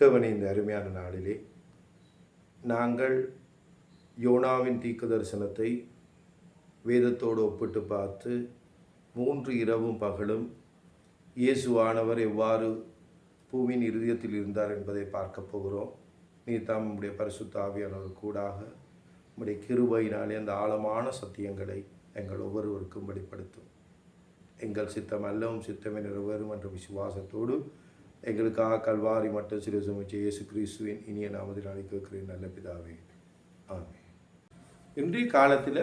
தேவனை இந்த அருமையான நாளிலே. நாங்கள் யோனாவின் தீர்க்க தரிசனத்தை வேதத்தோடு ஒப்பிட்டு பார்த்து மூன்று இரவும் பகலும் இயேசுவானவர் எவ்வாறு பூவின் இருதயத்தில் இருந்தார் என்பதை பார்க்க போகிறோம். நீ தாம் நம்முடைய பரிசுத்த ஆவியானவர் கூடாக நம்முடைய கிருபையினாலே அந்த ஆழமான சத்தியங்களை எங்கள் ஒவ்வொருவருக்கும் வெளிப்படுத்தும். எங்கள் சித்தம் அல்லவும் சித்தமே நிறைவேறும் என்ற விசுவாசத்தோடு எங்களுக்காக கல்வாரி மட்டும் சிறு சுமிச்ச இயேசு கிறிஸ்துவின் இனிய நாமத்தில் அழைக்கிறேன் நல்ல பிதாவே. ஆமே இன்றைய காலத்தில்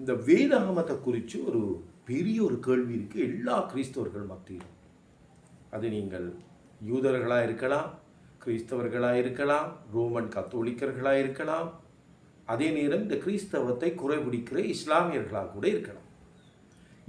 இந்த வேதாகமத்தை குறித்து ஒரு பெரிய ஒரு கேள்வி இருக்குது எல்லா கிறிஸ்தவர்கள் மத்தியிலும். அது நீங்கள் யூதர்களாக இருக்கலாம் கிறிஸ்தவர்களாக இருக்கலாம் ரோமன் கத்தோலிக்கர்களாக இருக்கலாம். அதே நேரம் இந்த கிறிஸ்தவத்தை குறைபிடிக்கிற இஸ்லாமியர்களாக கூட இருக்கலாம்.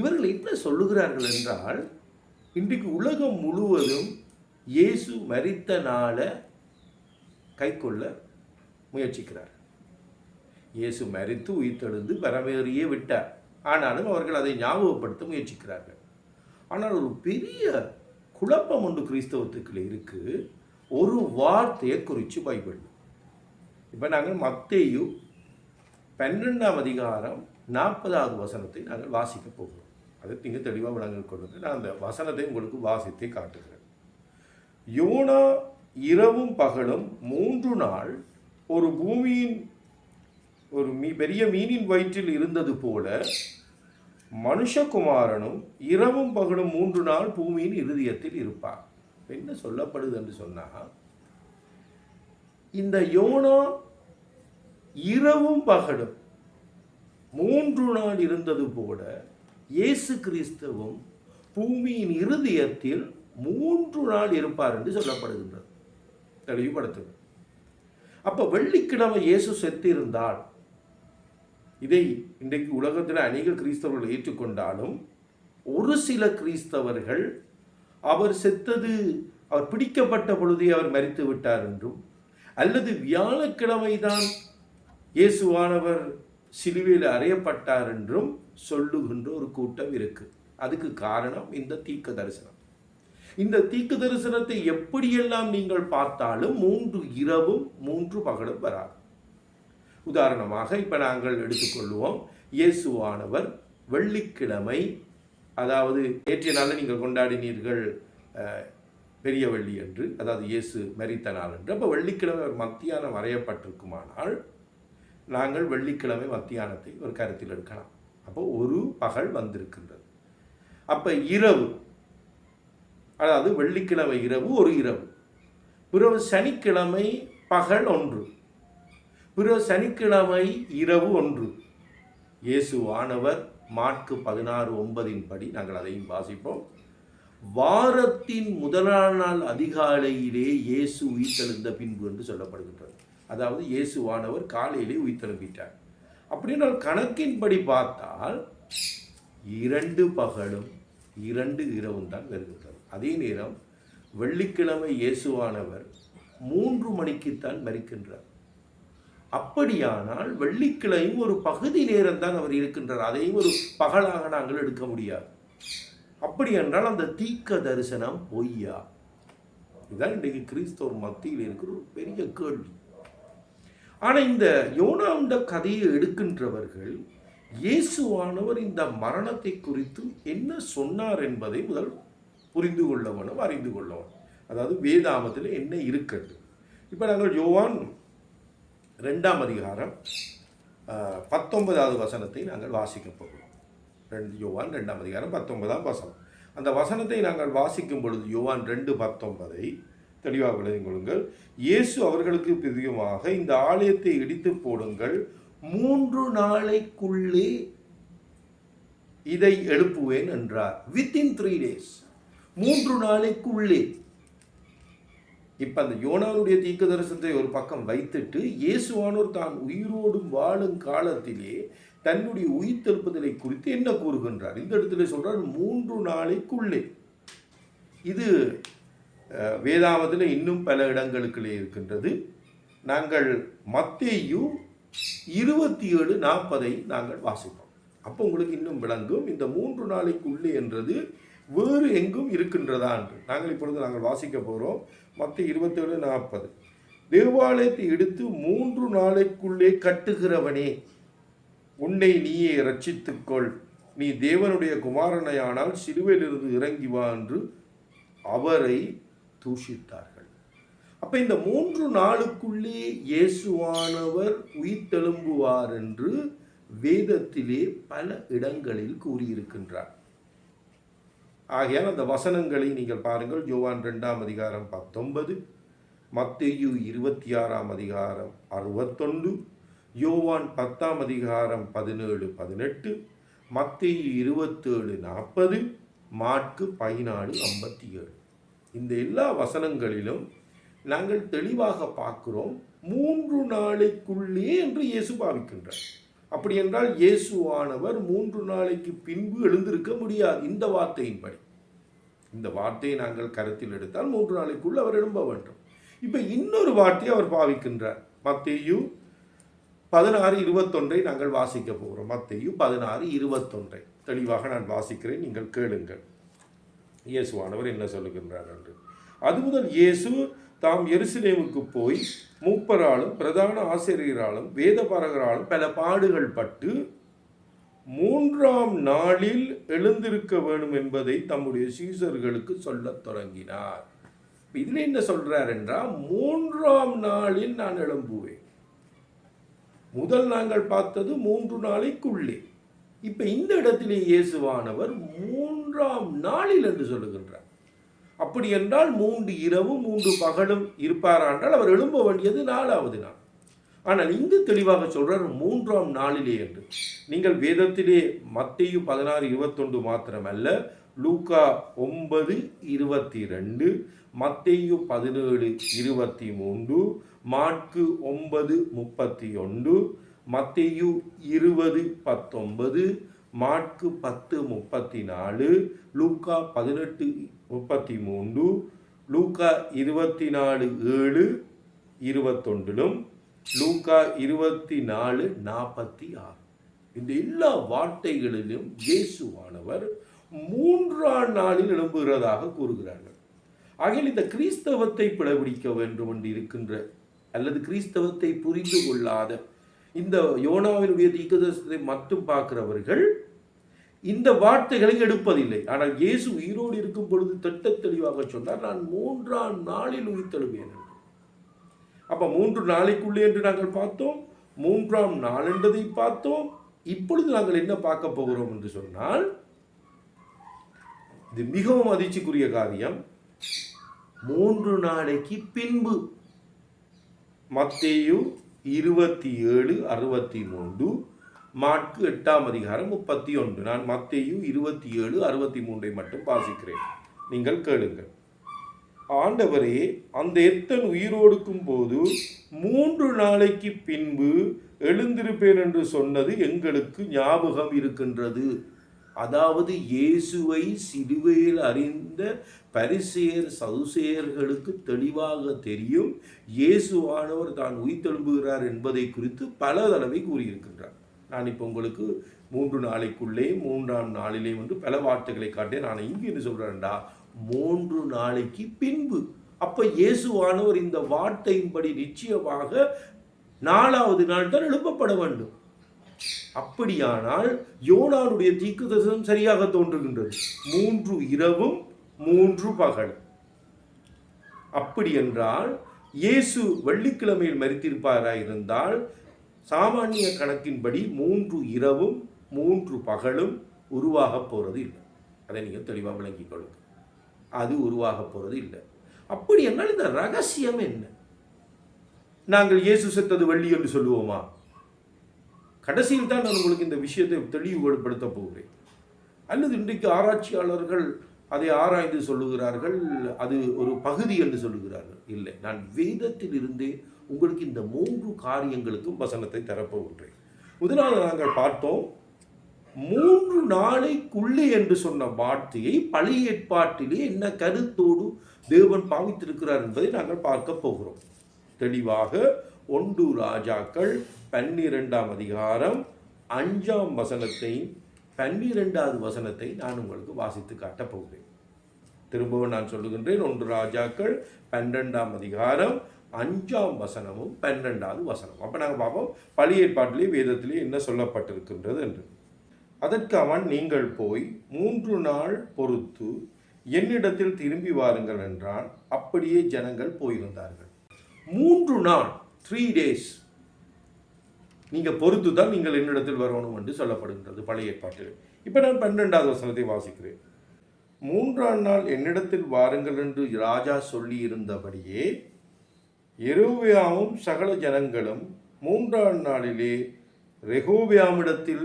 இவர்கள் என்ன சொல்லுகிறார்கள் என்றால் இன்றைக்கு உலகம் முழுவதும் இயேசு மறித்த நாளை கைக்கொள்ள முயற்சிக்கிறார். இயேசு மறித்து உயிர்த்தெழுந்து பரமேறியே விட்டார். ஆனாலும் அவர்கள் அதை ஞாபகப்படுத்த முயற்சிக்கிறார்கள். ஆனால் ஒரு பெரிய குழப்பம் ஒன்று கிறிஸ்தவத்துக்குள்ள இருக்கு. ஒரு வார்த்தையை குறித்து பைபிள். இப்போ நாங்கள் மத்தேயு பன்னெண்டாம் அதிகாரம் நாற்பதாவது வசனத்தை நாங்கள் வாசிக்க போகிறோம். அதை நீங்கள் தெளிவாக விளங்கிக் கொள்ளுங்கள். நான் அந்த வசனத்தை உங்களுக்கு வாசித்தே காட்டுகிறேன். யோனா இரவும் பகலும் மூன்று நாள் ஒரு பூமியின் ஒரு மீ பெரிய மீனின் வயிற்றில் இருந்தது போல மனுஷகுமாரனும் இரவும் பகலும் மூன்று நாள் பூமியின் இருதயத்தில் இருப்பார். என்ன சொல்லப்படுது என்று சொன்னால் இந்த யோனா இரவும் பகலும் மூன்று நாள் இருந்தது போல இயேசு கிறிஸ்துவும் பூமியின் இருதயத்தில் மூன்று நாள் இருப்பார் என்று சொல்லப்படுகின்றது. தெளிவுபடுத்து அப்போ வெள்ளிக்கிழமை இயேசு செத்திருந்தால் இதை இன்றைக்கு உலகத்தில் அநேக கிறிஸ்தவர்கள் ஏற்றுக்கொண்டாலும் ஒரு சில கிறிஸ்தவர்கள் அவர் செத்தது அவர் பிடிக்கப்பட்ட பொழுதே அவர் மரித்து விட்டார் என்றும் அல்லது வியாழக்கிழமை தான் இயேசுவானவர் சிலுவையில் அறையப்பட்டார் என்றும் சொல்லுகின்ற ஒரு கூட்டம் இருக்கு. அதுக்கு காரணம் இந்த தீக்க தரிசனம். இந்த தீக்கு தரிசனத்தை எப்படியெல்லாம் நீங்கள் பார்த்தாலும் மூன்று இரவும் மூன்று பகலும் வராது. உதாரணமாக இப்போ நாங்கள் எடுத்துக்கொள்வோம் இயேசுவானவர் வெள்ளிக்கிழமை அதாவது நேற்றைய நாளில் நீங்கள் கொண்டாடினீர்கள் பெரிய வெள்ளி என்று அதாவது இயேசு மரித்த நாள் என்று. அப்போ வெள்ளிக்கிழமை ஒரு மத்தியானம் வரையப்பட்டிருக்குமானால் நாங்கள் வெள்ளிக்கிழமை மத்தியானத்தை ஒரு கருத்தில் எடுக்கலாம். அப்போ ஒரு பகல் வந்திருக்கின்றது. அப்போ இரவு அதாவது வெள்ளிக்கிழமை இரவு ஒரு இரவு. பிறகு சனிக்கிழமை பகல் ஒன்று. பிறகு சனிக்கிழமை இரவு ஒன்று. இயேசுவானவர் மார்க்கு பதினாறு ஒன்பதின் படி நாங்கள் அதையும் வாசிப்போம். வாரத்தின் முதலாம் நாள் அதிகாலையிலே இயேசு உயிர்த்தெழுந்த பின்பு என்று சொல்லப்படுகின்றது. அதாவது இயேசுவானவர் காலையிலே உயிர்த்தெழும்பிட்டார். அப்படின்னு கணக்கின்படி பார்த்தால் இரண்டு பகலும் இரண்டு இரவும் தான் வருகின்றது. அதே நேரம் வெள்ளிக்கிழமை இயேசுவானவர் மூன்று மணிக்குத்தான் மறிக்கின்றார் அப்படியானால் வெள்ளிக்கிழமையும் ஒரு பகுதி நேரம் தான் அவர் இருக்கின்றார். அதையும் ஒரு பகலாக நாங்கள் எடுக்க முடியாது. அப்படி என்றால் அந்த தீக்க தரிசனம் பொய்யா? இதுதான் இன்றைக்கு கிறிஸ்தவர் மத்தியில் இருக்கிற ஒரு பெரிய கேள்வி. ஆனால் இந்த யோனாண்ட கதையை எடுக்கின்றவர்கள் இயேசுவானவர் இந்த மரணத்தை குறித்து என்ன சொன்னார் என்பதை முதல் புரிந்து கொள்ளவனும் அறிந்து கொள்ளவனும். அதாவது வேதாமத்தில் என்ன இருக்கிறது? இப்போ நாங்கள் யோவான் ரெண்டாம் அதிகாரம் பத்தொன்பதாவது வசனத்தை நாங்கள் வாசிக்க போகிறோம். ரெண்டு யோவான் ரெண்டாம் அதிகாரம் பத்தொன்பதாம் வசனம். அந்த வசனத்தை நாங்கள் வாசிக்கும் பொழுது யோவான் ரெண்டு பத்தொன்பதை தெளிவாக எழுதிக் கொள்ளுங்கள். இயேசு அவர்களுக்கு பிரியமாக இந்த ஆலயத்தை இடித்து போடுங்கள் மூன்று நாளைக்குள்ளே இதை எழுப்புவேன் என்றார். வித்தின் த்ரீ டேஸ் மூன்று நாளைக்குள்ளே. இப்ப அந்த யோனாவுடைய தீக்க தரிசனத்தை ஒரு பக்கம் வைத்துட்டு இயேசுவானோர் தான் உயிரோடும் வாழும் காலத்திலே தன்னுடைய உயிர்த்தெழுப்புதலை குறித்து என்ன கூறுகின்றார்? இந்த இடத்துல சொல்றார் மூன்று நாளைக்குள்ளே. இது வேதாவதுல வேதாமத்தில் இன்னும் பல இடங்களுக்குள்ளே இருக்கின்றது. நாங்கள் மத்தேயு இருபத்தி ஏழு நாற்பதை நாங்கள் வாசிப்போம். அப்போ உங்களுக்கு இன்னும் விளங்கும் இந்த மூன்று நாளைக்குள்ளே என்றது வேறு எங்கும் இருக்கின்றதா என்று. நாங்கள் இப்பொழுது நாங்கள் வாசிக்க போகிறோம் மற்ற இருபத்தேழு நாற்பது. தேவாலயத்தை எடுத்து மூன்று நாளைக்குள்ளே கட்டுகிறவனே உன்னை நீயே ரட்சித்துக்கொள் நீ தேவனுடைய குமாரனையானால் சிலுவையிலிருந்து இறங்கி வா என்று அவரை தூஷித்தார்கள். அப்ப இந்த மூன்று நாளுக்குள்ளே இயேசுவானவர் உயிர்த்தெழும்புவார் என்று வேதத்திலே பல இடங்களில் கூறியிருக்கின்றார். ஆகையால் அந்த வசனங்களை நீங்கள் பாருங்கள். யோவான் ரெண்டாம் அதிகாரம் பத்தொன்பது மத்தேயு இருபத்தி ஆறாம் அதிகாரம் அறுபத்தொன்று யோவான் பத்தாம் அதிகாரம் பதினேழு பதினெட்டு மத்தேயு இருபத்தேழு நாற்பது மாட்கு பதினாலு ஐம்பத்தி ஏழு இந்த எல்லா வசனங்களிலும் நாங்கள் தெளிவாக பார்க்கிறோம். மூன்று நாளைக்குள்ளே என்று இயேசு பாவிக்கின்றார். அப்படி என்றால் இயேசுவானவர் மூன்று நாளைக்கு பின்பு எழுந்திருக்க முடியாது. இந்த வார்த்தையின்படி. இந்த வார்த்தையை நாங்கள் கருத்தில் எடுத்தால் மூன்று நாளைக்குள் அவர் எழும்ப வேண்டும். இப்போ இன்னொரு வார்த்தையை அவர் பாவிக்கின்றார். மத்தேயு பதினாறு இருபத்தொன்றை நாங்கள் வாசிக்க போகிறோம். மத்தேயு பதினாறு இருபத்தொன்றை. தெளிவாக நான் வாசிக்கிறேன் நீங்கள் கேளுங்கள். இயேசுவானவர் என்ன சொல்லுகின்றார் என்று. அது முதல் இயேசு தாம் எருசலேமுக்கு போய் மூப்பராலும் பிரதான ஆசிரியராலும் வேதபாரகராலும் பல பாடுகள் பட்டு மூன்றாம் நாளில் எழுந்திருக்க வேண்டும் என்பதை தம்முடைய சீசர்களுக்கு சொல்லத் தொடங்கினார். இதில் என்ன சொல்றார் என்றால் மூன்றாம் நாளில் நான் எழும்புவேன். முதல் நாங்கள் பார்த்தது மூன்று நாளைக்குள்ளே. இப்ப இந்த இடத்திலே இயேசுவானவர் மூன்றாம் நாளில் என்று சொல்லுகின்றார். அப்படி என்றால் மூன்று இரவும் மூன்று பகலும் இருப்பாரானால் அவர் எழும்ப வேண்டியது நாலாவது நாள். ஆனால் இங்கு தெளிவாக சொல்றார் மூன்றாம் நாளிலே என்று. நீங்கள் வேதத்திலே மத்தையு பதினாறு இருபத்தொன்று மாத்திரமல்ல லூக்கா ஒன்பது இருபத்தி ரெண்டு மத்தையு பதினேழு இருபத்தி மூன்று மாற்கு ஒன்பது முப்பத்தி ஒன்று மத்தையு இருபது பத்தொன்பது மாற்கு பத்து முப்பத்தி நாலு லூக்கா பதினெட்டு முப்பத்தி மூன்று லூக்கா இருபத்தி நாலு ஏழு இருபத்தொன்றிலும் லூக்கா இருபத்தி நாலு நாற்பத்தி ஆறு. இந்த எல்லா வார்த்தைகளிலும் இயேசுவானவர் மூன்றாம் நாளில் எழும்புகிறதாக கூறுகிறார்கள். ஆகிய இந்த கிறிஸ்தவத்தை பிளபிடிக்க வேண்டும் என்று இருக்கின்ற அல்லது கிறிஸ்தவத்தை புரிந்து கொள்ளாத இந்த யோனாவினுடைய தீக்கதர்சனத்தை மட்டும் பார்க்கிறவர்கள் இந்த வார்த்தைகளை எடுப்பதில்லை. ஆனால் இயேசு உயிரோடு இருக்கும் பொழுது திட்ட தெளிவாக சொன்னார் நான் மூன்றாம் நாளில் உயிர்த்தெழுவேன் அப்போ அப்ப மூன்று நாளைக்குள்ளே என்று நாங்கள் பார்த்தோம் மூன்றாம் நாள் என்பதை பார்த்தோம். இப்பொழுது நாங்கள் என்ன பார்க்க போகிறோம் என்று சொன்னால் இது மிகவும் அதிர்ச்சிக்குரிய காரியம். மூன்று நாளைக்கு பின்பு மத்தேயு இருபத்தி ஏழு அறுபத்தி மூன்று மாட்கு எட்டாம் அதிகாரம் முப்பத்தி ஒன்று. நான் மத்தேயு இருபத்தி ஏழு அறுபத்தி மூன்றை மட்டும் வாசிக்கிறேன். நீங்கள் கேளுங்கள். ஆண்டவரே அந்த எத்தன் உயிரோடுக்கும் போது மூன்று நாளைக்கு பின்பு எழுந்திருப்பேன் என்று சொன்னது எங்களுக்கு ஞாபகம் இருக்கின்றது. அதாவது இயேசுவை சிலுவையில் அறிந்த பரிசேர் சதுசேயர்களுக்கு தெளிவாக தெரியும் இயேசுவானவர் தான் உயிர்த்தெழும்புகிறார் என்பதை குறித்து பல தடவை கூறியிருக்கின்றார். நான் இப்போ உங்களுக்கு மூன்று நாளைக்குள்ளே மூன்றாம் நாளிலே வந்து பல வார்த்தைகளை காட்டேன் நான் இங்கு என்ன சொல்கிறேன்டா மூன்று நாளைக்கு பின்பு. அப்போ இயேசுவானவர் இந்த வார்த்தையின்படி நிச்சயமாக நாலாவது நாள் தான் எழுப்பப்பட வேண்டும். அப்படியானால் யோனானுடைய தீக்கு தரிசனம் சரியாக தோன்றுகின்றது. மூன்று இரவும் மூன்று பகல் அப்படி என்றால் இயேசு வெள்ளிக்கிழமையில் மறித்திருப்பாராய் இருந்தால் சாமானிய கணக்கின்படி மூன்று இரவும் மூன்று பகலும் உருவாக போகிறது இல்லை. அதை நீங்கள் தெளிவாக விளங்கிக் கொள்ளுங்க. அது உருவாக போகிறது இல்லை. அப்படி என்றால் இந்த ரகசியம் என்ன? நாங்கள் இயேசு செத்தது வள்ளி என்று சொல்லுவோமா? கடைசியில் தான் நான் உங்களுக்கு இந்த விஷயத்தை தெளிவுபடுத்த போகிறேன். அல்லது இன்றைக்கு ஆராய்ச்சியாளர்கள் அதை ஆராய்ந்து சொல்லுகிறார்கள் அது ஒரு பகுதி என்று சொல்லுகிறார்கள். இல்லை நான் வேதத்தில் இருந்தே உங்களுக்கு இந்த மூன்று காரியங்களுக்கும் வசனத்தை தரப்போகின்றேன் முதலாவது நாங்கள் பார்த்தோம் மூன்று நாளைக்குள்ளே என்று சொன்ன வார்த்தையை பழைய ஏற்பாட்டிலே என்ன கருத்தோடு தேவன் பாவித்திருக்கிறார் என்பதை நாங்கள் பார்க்க போகிறோம். தெளிவாக ஒன்று ராஜாக்கள் பன்னிரெண்டாம் அதிகாரம் அஞ்சாம் வசனத்தை பன்னிரெண்டாவது வசனத்தை நான் உங்களுக்கு வாசித்து காட்டப் போகிறேன். திரும்பவும் நான் சொல்லுகின்றேன் ஒன்று ராஜாக்கள் பன்னிரெண்டாம் அதிகாரம் அஞ்சாம் வசனமும் பன்னெண்டாவது வசனம் அப்போ நாங்கள் பார்ப்போம் பழைய ஏற்பாட்டிலே வேதத்திலே என்ன சொல்லப்பட்டிருக்கின்றது என்று. அதற்கு அவன் நீங்கள் போய் மூன்று நாள் பொறுத்து என்னிடத்தில் திரும்பி வாருங்கள் என்றான். அப்படியே ஜனங்கள் போயிருந்தார்கள். மூன்று நாள் த்ரீ டேஸ் நீங்கள் பொறுத்து தான் நீங்கள் என்னிடத்தில் வரணும் என்று சொல்லப்படுகின்றது பழைய ஏற்பாட்டில் இப்போ நான் பன்னெண்டாவது வசனத்தை வாசிக்கிறேன். மூன்றாம் நாள் என்னிடத்தில் வாருங்கள் என்று ராஜா சொல்லி இருந்தபடியே எரோபியாவும் சகல ஜனங்களும் மூன்றாம் நாளிலே ரெகோபியாமிடத்தில்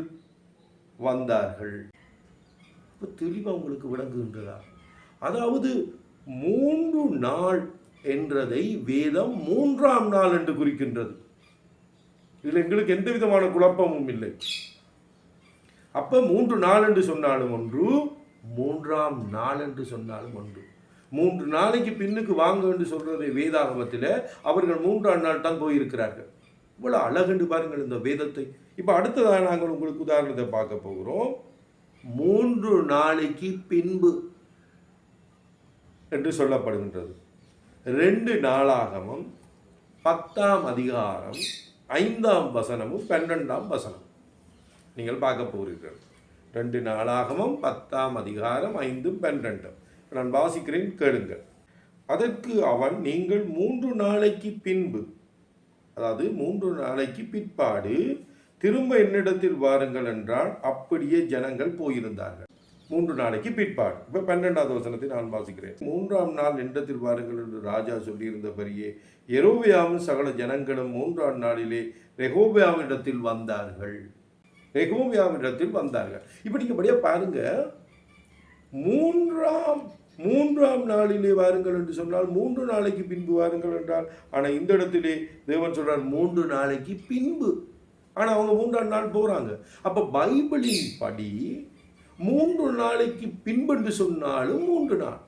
வந்தார்கள். இப்போ தெளிவாக உங்களுக்கு விளங்குகின்றதா? அதாவது மூன்று நாள் என்றதை வேதம் மூன்றாம் நாள் என்று குறிக்கின்றது. இதில் எங்களுக்கு எந்த விதமான குழப்பமும் இல்லை. அப்போ மூன்று நாள் என்று சொன்னாலும் ஒன்று மூன்றாம் நாள் என்று சொன்னாலும் ஒன்று. மூன்று நாளைக்கு பின்னுக்கு வாங்க என்று சொல்றது வேதாகமத்தில் அவர்கள் மூன்றாம் நாள் தான் போயிருக்கிறார்கள். இவ்வளோ அழகென்று பாருங்கள் இந்த வேதத்தை. இப்போ அடுத்ததாக நாங்கள் உங்களுக்கு உதாரணத்தை பார்க்க போகிறோம். மூன்று நாளைக்கு பின்பு என்று சொல்லப்படுகின்றது. ரெண்டு நாளாகமும் பத்தாம் அதிகாரம் ஐந்தாம் வசனமும் பன்னெண்டாம் வசனம். நீங்கள் பார்க்க போகிறீர்கள். ரெண்டு நாளாகமும் பத்தாம் அதிகாரம் ஐந்தும் பன்னெண்டும். நான் வாசிக்கிறேன் கேளுங்கள். அதற்கு அவன் நீங்கள் மூன்று நாளைக்கு பின்பு அதாவது மூன்று நாளைக்கு பிற்பாடு திரும்ப என்னிடத்தில் வாருங்கள் என்றால் அப்படியே ஜனங்கள் போயிருந்தார்கள். மூன்று நாளைக்கு பிற்பாடு. இப்போ பன்னெண்டாவது வசனத்தை நான் வாசிக்கிறேன். மூன்றாம் நாள் என்னிடத்தில் வாருங்கள் என்று ராஜா சொல்லியிருந்தபடியே எரோபியாவும் சகல ஜனங்களும் மூன்றாம் நாளிலே ரெகோபியாவிடத்தில் வந்தார்கள். ரெகோபியாவிடத்தில் வந்தார்கள். இப்படிங்கபடியாக பாருங்கள் மூன்றாம் மூன்றாம் நாளிலே வாருங்கள் என்று சொன்னால் மூன்று நாளைக்கு பின்பு வாருங்கள் என்றால் ஆனால் இந்த இடத்திலே தேவன் சொல்றார் மூன்று நாளைக்கு பின்பு. ஆனால் அவங்க மூன்றாம் நாள் போகிறாங்க அப்போ பைபிளின் படி மூன்று நாளைக்கு பின்பு என்று சொன்னாலும் மூன்று நாள்.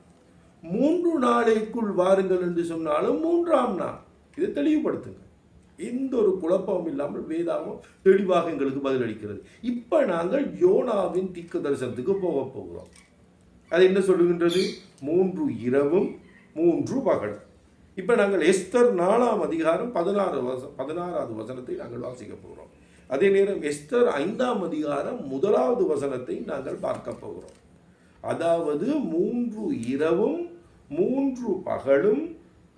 மூன்று நாளைக்குள் வாருங்கள் என்று சொன்னாலும் மூன்றாம் நாள். இதை தெளிவுபடுத்துங்க. எந்த ஒரு குழப்பமும் இல்லாமல் வேதாகம் தெளிவாக எங்களுக்கு பதிலளிக்கிறது. இப்போ நாங்கள் யோனாவின் திக்கு தரிசனத்துக்கு போக போகிறோம். அது என்ன சொல்லுகின்றது? மூன்று இரவும் மூன்று பகலும். இப்போ நாங்கள் எஸ்தர் நாலாம் அதிகாரம் பதினாறு வச பதினாறாவது வசனத்தை நாங்கள் வாசிக்க போகிறோம். அதே நேரம் எஸ்தர் ஐந்தாம் அதிகாரம் முதலாவது வசனத்தை நாங்கள் பார்க்க போகிறோம். அதாவது மூன்று இரவும் மூன்று பகலும்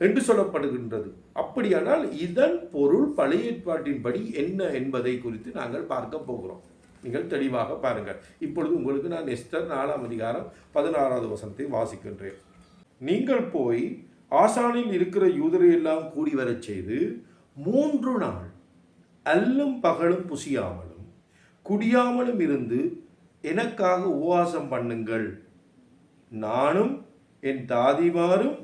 என்று சொல்லப்படுகின்றது. அப்படியானால் இதன் பொருள் பழைய ஏற்பாட்டின்படி என்ன என்பதை குறித்து நாங்கள் பார்க்க போகிறோம். நீங்கள் தெளிவாக பாருங்கள். இப்பொழுது உங்களுக்கு நான் எஸ்டர் நாலாம் அதிகாரம் பதினாறாவது வசனத்தை வாசிக்கின்றேன். நீங்கள் போய் ஆசானில் இருக்கிற யூதரை எல்லாம் கூடி வரச் செய்து மூன்று நாள் அல்லும் பகலும் புசியாமலும் குடியாமலும் இருந்து எனக்காக உபவாசம் பண்ணுங்கள். நானும் என் தாதிமாரும்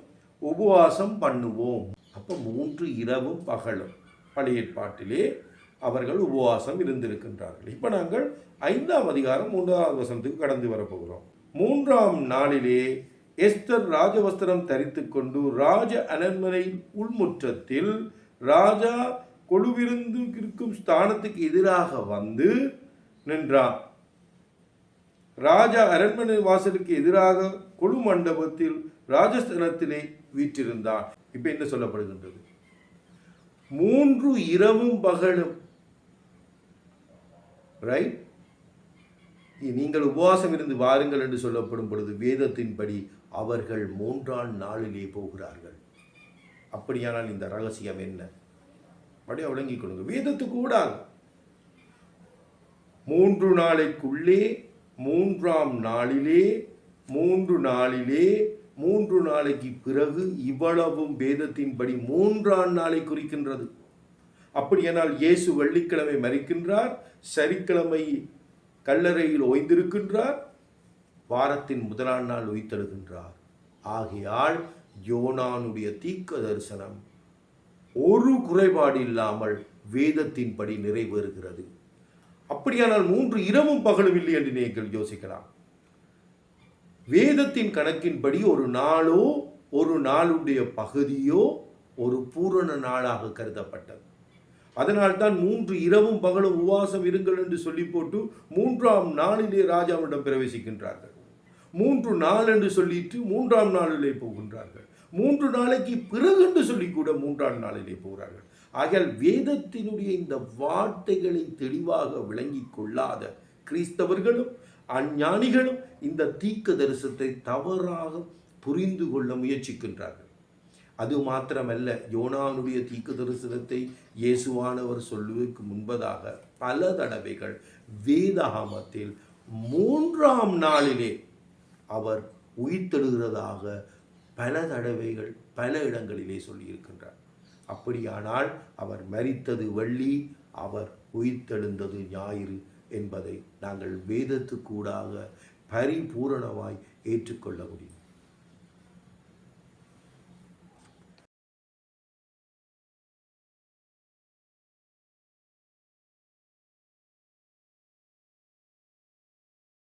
உபவாசம் பண்ணுவோம். அப்போ மூன்று இரவும் பகலும். பழைய ஏற்பாட்டிலே அவர்கள் உபவாசம் இருந்திருக்கின்றார்கள். இப்போ நாங்கள் ஐந்தாம் அதிகாரம் மூன்றாவது வசனத்துக்கு கடந்து வரப்போகிறோம். மூன்றாம் நாளிலே எஸ்தர் ராஜவஸ்திரம் தரித்து கொண்டு ராஜ அரண்மனையின் உள்முற்றத்தில் ராஜா கொழுவிருந்து இருக்கும் ஸ்தானத்துக்கு எதிராக வந்து நின்றான். ராஜா அரண்மனை வாசலுக்கு எதிராக கொழு மண்டபத்தில் ராஜஸ்தானத்திலே வீற்றிருந்தான். இப்போ என்ன சொல்லப்படுகின்றது? மூன்று இரவும் பகலும் ரைட் நீங்கள் உபவாசம் இருந்து வாருங்கள் என்று சொல்லப்படும் பொழுது வேதத்தின்படி அவர்கள் மூன்றாம் நாளிலே போகிறார்கள். அப்படியானால் இந்த ரகசியம் என்ன? அப்படியே விளங்கிக் கொள்ளுங்க. வேதத்துக்கு கூடாது மூன்று நாளைக்குள்ளே மூன்றாம் நாளிலே மூன்று நாளிலே மூன்று நாளைக்கு பிறகு இவ்வளவும் வேதத்தின்படி மூன்றாம் நாளை குறிக்கின்றது. அப்படியானால் இயேசு வெள்ளிக்கிழமை மறிக்கின்றார் சனிக்கிழமை கல்லறையில் ஓய்ந்திருக்கின்றார் வாரத்தின் முதலாம் நாள் உயிர்த்தெழுகின்றார். ஆகையால் யோனானுடைய தீக்க தரிசனம் ஒரு குறைபாடு இல்லாமல் வேதத்தின்படி நிறைவேறுகிறது. அப்படியானால் மூன்று இரவும் பகலும் இல்லை என்று நீங்கள் யோசிக்கலாம். வேதத்தின் கணக்கின்படி ஒரு நாளோ ஒரு நாளுடைய பகுதியோ ஒரு பூரண நாளாக கருதப்பட்டது. அதனால் தான் மூன்று இரவும் பகலும் உவாசம் இருங்கள் என்று சொல்லி போட்டு மூன்றாம் நாளிலே ராஜாவிடம் பிரவேசிக்கின்றார்கள். மூன்று நாள் என்று சொல்லிட்டு மூன்றாம் நாளிலே போகின்றார்கள். மூன்று நாளைக்கு பிறகு என்று சொல்லி கூட மூன்றாம் நாளிலே போகிறார்கள். ஆகையால் வேதத்தினுடைய இந்த வார்த்தைகளை தெளிவாக விளங்கிக் கொள்ளாத கிறிஸ்தவர்களும் அஞ்ஞானிகளும் இந்த தீக்க தரிசனத்தை தவறாக புரிந்து கொள்ள முயற்சிக்கின்றார்கள். அது மாத்திரமல்ல யோனானுடைய தீக்கு தரிசனத்தை இயேசுவானவர் சொல்லுவதற்கு முன்பதாக பல தடவைகள் வேதாகமத்தில் மூன்றாம் நாளிலே அவர் உயிர்த்தெழுகிறதாக பல தடவைகள் பல இடங்களிலே சொல்லியிருக்கின்றார். அப்படியானால் அவர் மரித்தது வள்ளி அவர் உயிர்த்தெழுந்தது ஞாயிறு என்பதை நாங்கள் வேதத்துக்கூடாக பரிபூரணமாய் ஏற்றுக்கொள்ள முடியும்.